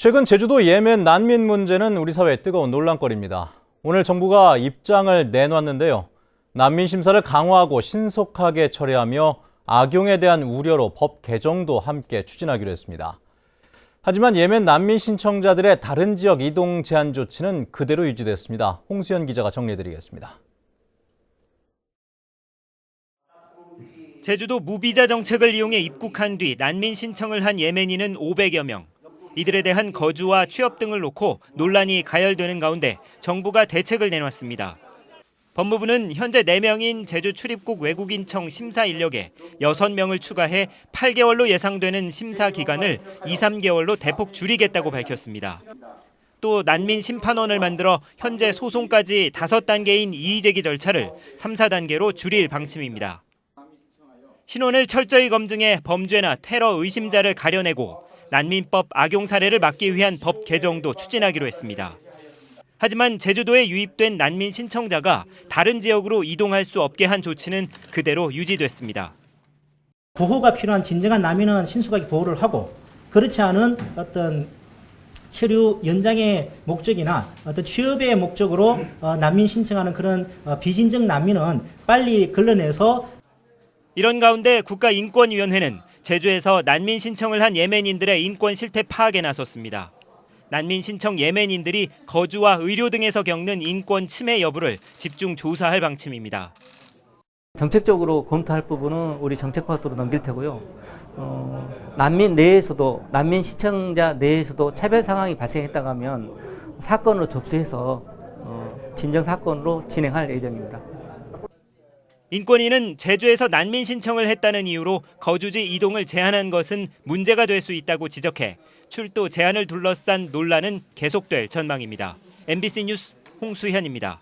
최근 제주도 예멘 난민 문제는 우리 사회의 뜨거운 논란거리입니다. 오늘 정부가 입장을 내놨는데요. 난민 심사를 강화하고 신속하게 처리하며 악용에 대한 우려로 법 개정도 함께 추진하기로 했습니다. 하지만 예멘 난민 신청자들의 다른 지역 이동 제한 조치는 그대로 유지됐습니다. 홍수연 기자가 정리해드리겠습니다. 제주도 무비자 정책을 이용해 입국한 뒤 난민 신청을 한 예멘인은 500여 명. 이들에 대한 거주와 취업 등을 놓고 논란이 가열되는 가운데 정부가 대책을 내놨습니다. 법무부는 현재 4명인 제주 출입국 외국인청 심사 인력에 6명을 추가해 8개월로 예상되는 심사 기간을 2, 3개월로 대폭 줄이겠다고 밝혔습니다. 또 난민 심판원을 만들어 현재 소송까지 5단계인 이의제기 절차를 3, 4단계로 줄일 방침입니다. 신원을 철저히 검증해 범죄나 테러 의심자를 가려내고 난민법 악용 사례를 막기 위한 법 개정도 추진하기로 했습니다. 하지만 제주도에 유입된 난민 신청자가 다른 지역으로 이동할 수 없게 한 조치는 그대로 유지됐습니다. 보호가 필요한 진정한 난민은 신속하게 보호를 하고 그렇지 않은 어떤 체류 연장의 목적이나 어떤 취업의 목적으로 어, 난민 신청하는 그런 어, 비진정 난민은 빨리 걸러내서 이런 가운데 국가인권위원회는 제주에서 난민 신청을 한 예멘인들의 인권 실태 파악에 나섰습니다. 난민 신청 예멘인들이 거주와 의료 등에서 겪는 인권 침해 여부를 집중 조사할 방침입니다. 정책적으로 검토할 부분은 우리 정책 파트로 넘길 테고요. 어, 난민 내에서도 난민 시청자 내에서도 차별 상황이 발생했다고 하면 사건으로 접수해서 어, 진정 사건으로 진행할 예정입니다. 인권위는 제주에서 난민 신청을 했다는 이유로 거주지 이동을 제한한 것은 문제가 될 수 있다고 지적해 출도 제한을 둘러싼 논란은 계속될 전망입니다. MBC 뉴스 홍수현입니다.